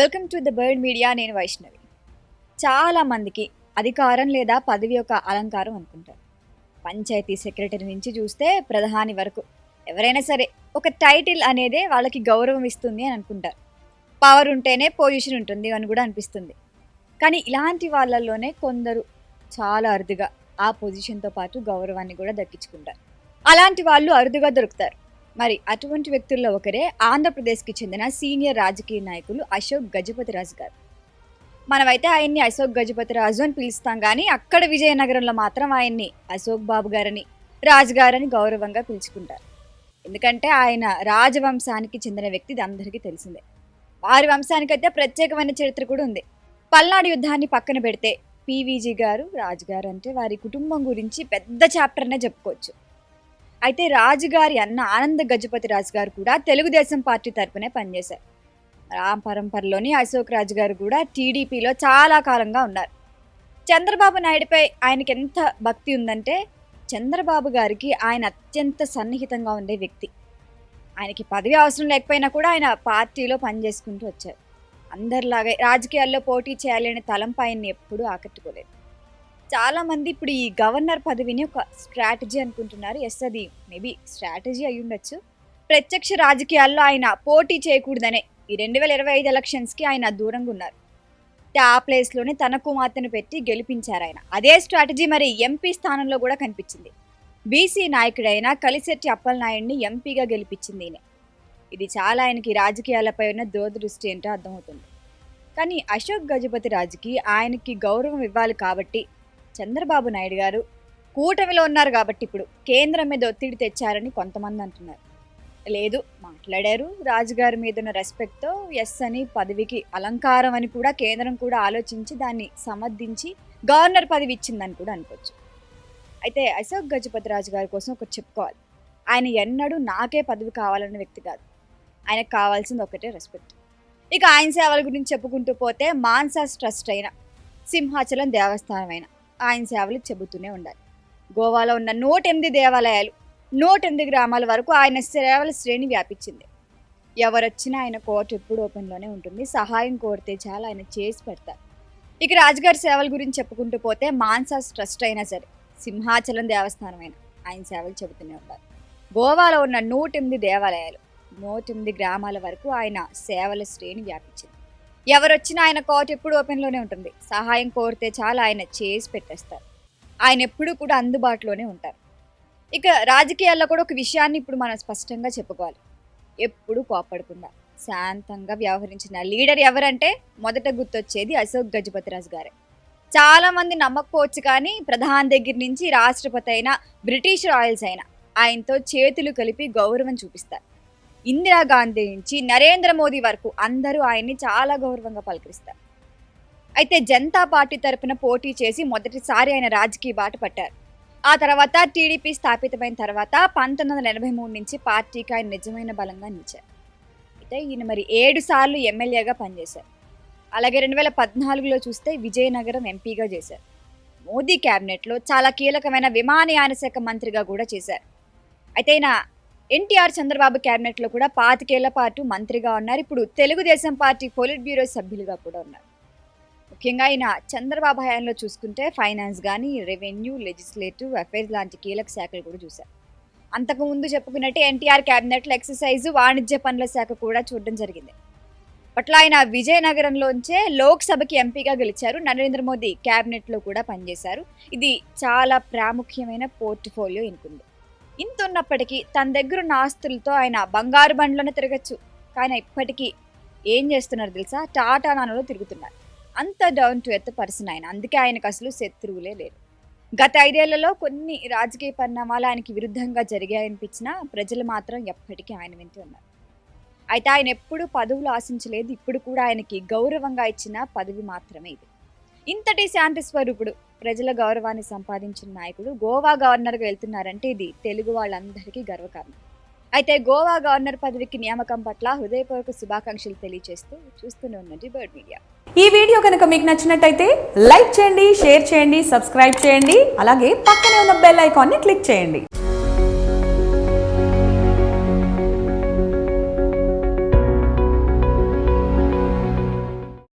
Welcome to the bird media నేను వైష్ణవి. చాలా మందికి అధికారం లేదా పదవి యొక్క అలంకారం అనుకుంటారు. పంచాయతీ సెక్రటరీ నుంచి చూస్తే ప్రధాని వరకు ఎవరైనా సరే ఒక టైటిల్ అనేదే వాళ్ళకి గౌరవం ఇస్తుంది అని అనుకుంటారు. పవర్ ఉంటేనే పొజిషన్ ఉంటుంది అని కూడా అనిపిస్తుంది. కానీ ఇలాంటి వాళ్ళల్లోనే కొందరు చాలా అరుదుగా ఆ పొజిషన్తో పాటు గౌరవాన్ని కూడా దక్కించుకుంటారు. అలాంటి వాళ్ళు అరుదుగా దొరుకుతారు. మరి అటువంటి వ్యక్తుల్లో ఒకరే ఆంధ్రప్రదేశ్కి చెందిన సీనియర్ రాజకీయ నాయకులు అశోక్ గజపతి రాజు గారు. మనమైతే ఆయన్ని అశోక్ గజపతి రాజు అని పిలుస్తాం కానీ అక్కడ విజయనగరంలో మాత్రం ఆయన్ని అశోక్ బాబు గారని రాజు గారని గౌరవంగా పిలుచుకుంటారు. ఎందుకంటే ఆయన రాజవంశానికి చెందిన వ్యక్తి ఇది అందరికీ తెలిసిందే. వారి వంశానికైతే ప్రత్యేకమైన చరిత్ర కూడా ఉంది. పల్నాడు యుద్ధాన్ని పక్కన పెడితే పీవీజీ గారు రాజుగారు అంటే వారి కుటుంబం గురించి పెద్ద చాప్టర్నే చెప్పుకోవచ్చు. అయితే రాజుగారి అన్న ఆనంద గజపతి రాజు గారు కూడా తెలుగుదేశం పార్టీ తరపునే పనిచేశారు. ఆ పరంపరలోని అశోక్ రాజు గారు కూడా టీడీపీలో చాలా కాలంగా ఉన్నారు. చంద్రబాబు నాయుడుపై ఆయనకి ఎంత భక్తి ఉందంటే చంద్రబాబు గారికి ఆయన అత్యంత సన్నిహితంగా ఉండే వ్యక్తి. ఆయనకి పదవి అవసరం లేకపోయినా కూడా ఆయన పార్టీలో పనిచేసుకుంటూ వచ్చారు. అందరిలాగే రాజకీయాల్లో పోటీ చేయాలనే అనే తలంపు ఆయన్ని ఎప్పుడూ ఆకట్టుకోలేదు. చాలా మంది ఇప్పుడు ఈ గవర్నర్ పదవిని ఒక స్ట్రాటజీ అనుకుంటున్నారు. ఎస్ అది మేబీ స్ట్రాటజీ అయి ఉండొచ్చు. ప్రత్యక్ష రాజకీయాల్లో ఆయన పోటీ చేయకూడదనే ఈ రెండు వేల ఇరవై ఐదు ఎలక్షన్స్కి ఆయన దూరంగా ఉన్నారు. ఆ ప్లేస్లోనే తన కుమార్తెను పెట్టి గెలిపించారు ఆయన. అదే స్ట్రాటజీ మరి ఎంపీ స్థానంలో కూడా కనిపించింది. బీసీ నాయకుడైన కలిశెట్టి అప్పలనాయుడిని ఎంపీగా గెలిపించింది ఈయన. ఇది చాలా ఆయనకి రాజకీయాలపై ఉన్న దూరదృష్టి ఏంటో అర్థమవుతుంది. కానీ అశోక్ గజపతి రాజుకి ఆయనకి గౌరవం ఇవ్వాలి కాబట్టి చంద్రబాబు నాయుడు గారు కూటమిలో ఉన్నారు కాబట్టి ఇప్పుడు కేంద్రం మీద ఒత్తిడి తెచ్చారని కొంతమంది అంటున్నారు. లేదు మాట్లాడారు. రాజుగారి మీద ఉన్న రెస్పెక్ట్తో ఎస్ అని పదవికి అలంకారం అని కూడా కేంద్రం కూడా ఆలోచించి దాన్ని సమర్థించి గవర్నర్ పదవి ఇచ్చిందని కూడా అనుకోవచ్చు. అయితే అశోక్ గజపతి రాజు గారి కోసం ఒకటి చెప్పుకోవాలి. ఆయన ఎన్నడూ నాకే పదవి కావాలన్న వ్యక్తి కాదు. ఆయనకు కావాల్సింది ఒకటే రెస్పెక్ట్ ఇక ఆయన సేవల గురించి చెప్పుకుంటూ పోతే మాన్సాస్ ట్రస్ట్ అయిన సింహాచలం దేవస్థానం అయినా ఆయన సేవలు చెబుతూనే ఉండాలి. గోవాలో ఉన్న నూట ఎనిమిది దేవాలయాలు నూట ఎనిమిది గ్రామాల వరకు ఆయన సేవల శ్రేణి వ్యాపించింది. ఎవరొచ్చినా ఆయన కోర్టు ఎప్పుడు ఓపెన్లోనే ఉంటుంది. సహాయం కోరితే చాలా ఆయన చేసి పెడతారు. ఇక రాజుగారి సేవల గురించి చెప్పుకుంటూ పోతే మాన్సాస్ ట్రస్ట్ అయినా సరే సింహాచలం దేవస్థానం అయినా ఆయన సేవలు చెబుతూనే ఉంటారు గోవాలో ఉన్న నూట ఎనిమిది దేవాలయాలు నూట ఎనిమిది గ్రామాల వరకు ఆయన సేవల శ్రేణి వ్యాపించింది. ఎవరొచ్చినా ఆయన కోర్టు ఎప్పుడు ఓపెన్లోనే ఉంటుంది. సహాయం కోరితే చాలా ఆయన చేసి పెట్టేస్తారు. ఆయన ఎప్పుడూ కూడా అందుబాటులోనే ఉంటారు. ఇక రాజకీయాల్లో కూడా ఒక విషయాన్ని ఇప్పుడు మనం స్పష్టంగా చెప్పుకోవాలి. ఎప్పుడు కోపడకుండా శాంతంగా వ్యవహరించిన లీడర్ ఎవరంటే మొదట గుర్తొచ్చేది అశోక్ గజపతిరాజు గారే. చాలామంది నమ్మకపోవచ్చు కానీ ప్రధాని దగ్గర నుంచి రాష్ట్రపతి అయినా బ్రిటిష్ రాయల్స్ అయినా ఆయనతో చేతులు కలిపి గౌరవం చూపిస్తారు. ఇందిరాగాంధీ నుంచి నరేంద్ర మోదీ వరకు అందరూ ఆయన్ని చాలా గౌరవంగా పలకరిస్తారు. అయితే జనతా పార్టీ తరపున పోటీ చేసి మొదటిసారి ఆయన రాజకీయ బాట పట్టారు. ఆ తర్వాత టీడీపీ స్థాపితమైన తర్వాత పంతొమ్మిది వందల ఎనభై మూడు నుంచి పార్టీకి ఆయన నిజమైన బలంగా నిలిచారు. అయితే ఈయన మరి ఏడు సార్లు ఎమ్మెల్యేగా పనిచేశారు. అలాగే రెండు వేల పద్నాలుగులో చూస్తే విజయనగరం ఎంపీగా చేశారు. మోదీ క్యాబినెట్లో చాలా కీలకమైన విమానయాన శాఖ మంత్రిగా కూడా చేశారు. అయితే ఈయన ఎన్టీఆర్ చంద్రబాబు క్యాబినెట్లో కూడా పాతికేళ్ళ పాటు మంత్రిగా ఉన్నారు. ఇప్పుడు తెలుగుదేశం పార్టీ పోలిట్ బ్యూరో సభ్యులుగా కూడా ఉన్నారు. ముఖ్యంగా ఆయన చంద్రబాబు హయాంలో చూసుకుంటే ఫైనాన్స్ కానీ రెవెన్యూ లెజిస్లేటివ్ అఫైర్స్ లాంటి కీలక శాఖలు కూడా చూశారు. అంతకు ముందు చెప్పుకున్నట్టే ఎన్టీఆర్ క్యాబినెట్లో ఎక్సర్సైజ్ వాణిజ్య పనుల శాఖ కూడా చూడడం జరిగింది. అట్లా ఆయన విజయనగరంలోంచే లోక్సభకి ఎంపీగా గెలిచారు. నరేంద్ర మోదీ క్యాబినెట్లో కూడా పనిచేశారు. ఇది చాలా ప్రాముఖ్యమైన పోర్ట్ఫోలియో ఎన్నుకుంది ఇంత ఉన్నప్పటికీ తన దగ్గర ఉన్న ఆస్తులతో ఆయన బంగారు బండ్లోనే తిరగచ్చు. కానీ ఇప్పటికీ ఏం చేస్తున్నారు తెలుసా? టాటా నానలో తిరుగుతున్నారు. అంత డౌన్ టు ఎర్త్ పర్సన్ ఆయన. అందుకే ఆయనకు అసలు శత్రువులే లేరు. గత ఐదేళ్ళలో కొన్ని రాజకీయ పరిణామాలు ఆయనకి విరుద్ధంగా జరిగాయనిపించినా ప్రజలు మాత్రం ఎప్పటికీ ఆయన వింటూ ఉన్నారు. అయితే ఆయన ఎప్పుడూ పదవులు ఆశించలేదు. ఇప్పుడు కూడా ఆయనకి గౌరవంగా ఇచ్చిన పదవి మాత్రమే ఇది. ఇంతటి శాంతి స్వరూపుడు ప్రజల గౌరవాన్ని సంపాదించిన నాయకుడు గోవా గవర్నర్గా వెళ్తున్నారంటే ఇది తెలుగు వాళ్ళందరికీ గర్వకారణం. అయితే గోవా గవర్నర్ పదవికి నియామకం పట్ల హృదయపూర్వక శుభాకాంక్షలు తెలియజేస్తూ చూస్తూనే ఉన్నది బర్డ్ మీడియా. ఈ వీడియో కనుక మీకు నచ్చినట్టయితే లైక్ చేయండి షేర్ చేయండి సబ్స్క్రైబ్ చేయండి అలాగే పక్కనే ఉన్న బెల్ ఐకాన్ని క్లిక్ చేయండి.